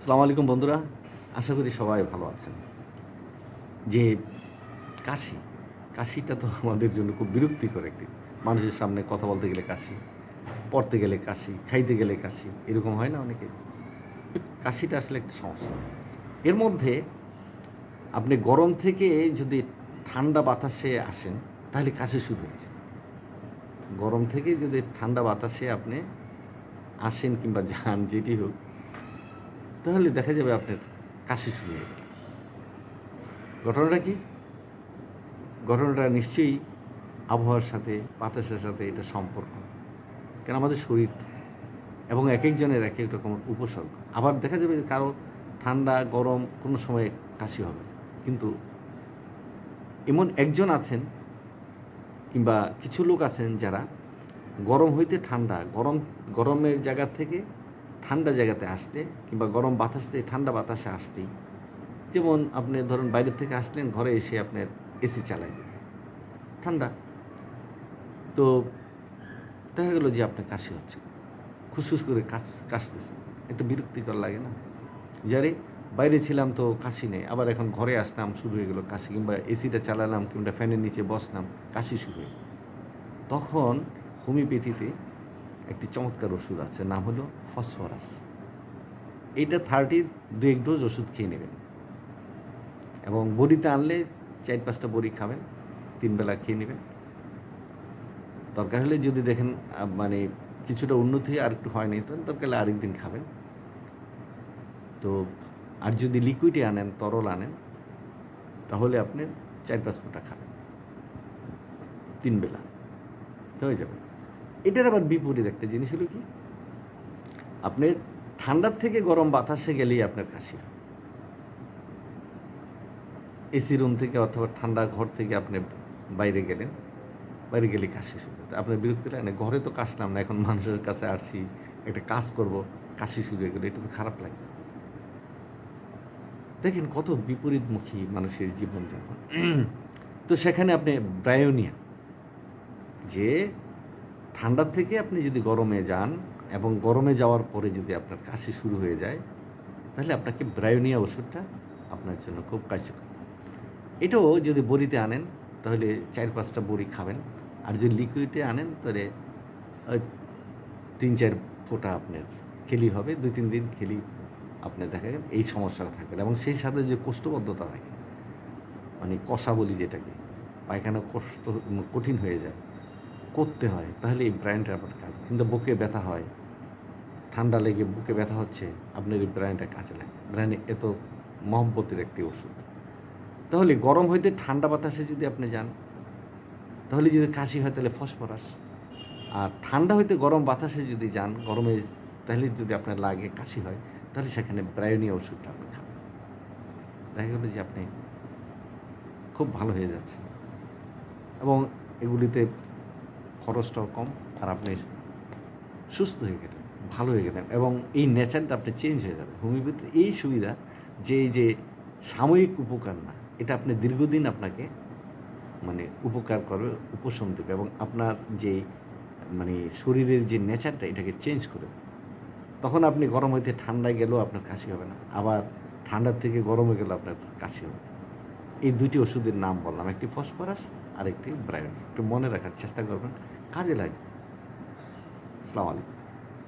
আসসালামু আলাইকুম বন্ধুরা, আশা করি সবাই ভালো আছেন। যে কাশি, কাশিটা তো আমাদের জন্য খুব বিরক্তিকর একটি। মানুষের সামনে কথা বলতে গেলে কাশি, পড়তে গেলে কাশি, খাইতে গেলে কাশি, এরকম হয় না অনেকে? কাশিটা আসলে একটা সমস্যা। এর মধ্যে আপনি গরম থেকে যদি ঠান্ডা বাতাসে আসেন, তাহলে কাশি শুরু হয়েছে। গরম থেকে যদি ঠান্ডা বাতাসে আপনি আসেন কিংবা যান, যেটি হোক তাহলে দেখা যাবে আপনার কাশি শুরু হয়ে গেল ঘটনাটা কি? ঘটনাটা নিশ্চয়ই আবহাওয়ার সাথে, বাতাসের সাথে এটা সম্পর্ক। কেন? আমাদের শরীর এবং এক একজনের এক এক রকম উপসর্গ। আবার দেখা যাবে যে কারও ঠান্ডা, গরম কোনো সময় কাশি হবে। কিন্তু এমন একজন আছেন কিংবা কিছু লোক আছেন যারা গরম হইতে ঠান্ডা, গরম, গরমের জায়গা থেকে ঠান্ডা জায়গাতে আসলে কিংবা গরম বাতাস থেকে ঠান্ডা বাতাসে আসলেই যেমন আপনি ধরুন বাইরে থেকে আসলেন, ঘরে এসে আপনার এসি চালাই দিলেন। ঠান্ডা। তো দেখা গেলো যে আপনার কাশি হচ্ছে। খুসখুস করে কাশ, কাশতেছে। একটু বিরক্তিকর লাগে না? যারে বাইরে ছিলাম তো কাশি নেই, আবার এখন ঘরে আসলাম, শুরু হয়ে গেলো কাশি, কিংবা এসিটা চালালাম, কিংবা ফ্যানের নিচে বসলাম, কাশি শুরু হয়ে তখন হোমিওপ্যাথিতে একটি চমৎকার ওষুধ আছে, নাম হলো ফসফরাস। এইটা থার্টি দু এক ডোজ ওষুধ খেয়ে নেবেন। এবং বড়িতে আনলে চার পাঁচটা বড়ি খাবেন, তিন বেলা খেয়ে নেবেন। দরকার হলে যদি দেখেন মানে কিছুটা উন্নতি আর একটু হয়নি তো দরকার হলে আরেকদিন খাবেন। তো আর যদি লিকুইডে আনেন, তরল আনেন, তাহলে আপনি চার পাঁচ ফোঁটা খাবেন। তিন বেলা। হয়ে যাবে। এটার আবার বিপরীত একটা জিনিস হলো কি? আপনার ঠান্ডার থেকে গরম বাতাসে গেলেই আপনার কাশি হয়। এসি রুম থেকে অথবা ঠান্ডা ঘর থেকে আপনি বাইরে গেলেন, বাইরে গেলে কাশি শুরু হতে আপনার বিরক্তি লাগে না ঘরে তো কাশলাম না, এখন মানুষের কাছে আসছি, একটা কাজ করব, কাশি শুরু হয়ে গেলো। এটা তো খারাপ লাগে। দেখেন কত বিপরীতমুখী মানুষের জীবনযাপন। তো সেখানে আপনি ব্রায়োনিয়া, যে ঠান্ডার থেকে আপনি যদি গরমে যান এবং গরমে যাওয়ার পরে যদি আপনার কাশি শুরু হয়ে যায়, তাহলে আপনাকে ব্রায়োনিয়া ওষুধটা আপনার জন্য খুব কার্যকর। এটাও যদি বড়িতে আনেন, তাহলে চার পাঁচটা বড়ি খাবেন। আর যদি লিকুইডে আনেন, তাহলে তিন চার ফোঁটা আপনার খেলি হবে, দুই তিন দিন খেলি আপনার দেখা গেল এই সমস্যাটা থাকবে। এবং সেই সাথে যে কোষ্ঠবদ্ধতা থাকে মানে কষা বলি যেটাকে, পায়খানা কষ্ট কঠিন হয়ে যায় করতে হয়, তাহলে এই ব্র্যান্ডটা আপনার কাজ কিন্তু বুকে ব্যথা হয়। ঠান্ডা লেগে বুকে ব্যথা হচ্ছে, আপনার এই ব্র্যান্ডটা কাজে লাগে। ব্র্যান্ড এত মহব্বতের একটি ওষুধ। তাহলে গরম হইতে ঠান্ডা বাতাসে যদি আপনি যান, তাহলে যদি কাশি হয় তাহলে ফসফরাস। আর ঠান্ডা হইতে গরম বাতাসে যদি যান, গরমে তাহলে যদি আপনার লাগে কাশি হয়, তাহলে সেখানে ব্রায়োনিয়া ওষুধটা আপনি খাবেন। দেখা গেলো যে আপনি খুব ভালো হয়ে যাচ্ছে এবং এগুলিতে খরচটাও কম, আর আপনি সুস্থ হয়ে গেলেন, ভালো হয়ে গেলেন এবং এই নেচারটা আপনি চেঞ্জ হয়ে যাবে হোমিওপ্যাথি এই সুবিধা যে যে সাময়িক উপকার না, এটা আপনি দীর্ঘদিন আপনাকে মানে উপকার করবে, উপশম দেবে এবং আপনার যে মানে শরীরের যে নেচারটা এটাকে চেঞ্জ করে তখন আপনি গরম হইতে ঠান্ডায় গেলেও আপনার কাশি হবে না, আবার ঠান্ডার থেকে গরমে গেলেও আপনার কাশি হবে না। এই দুটি ওষুধের নাম বললাম, একটি ফসফরাস আর একটি ব্রায়োনি একটু মনে রাখার চেষ্টা করবেন, কাজে লাগে। আসসালামু আলাইকুম।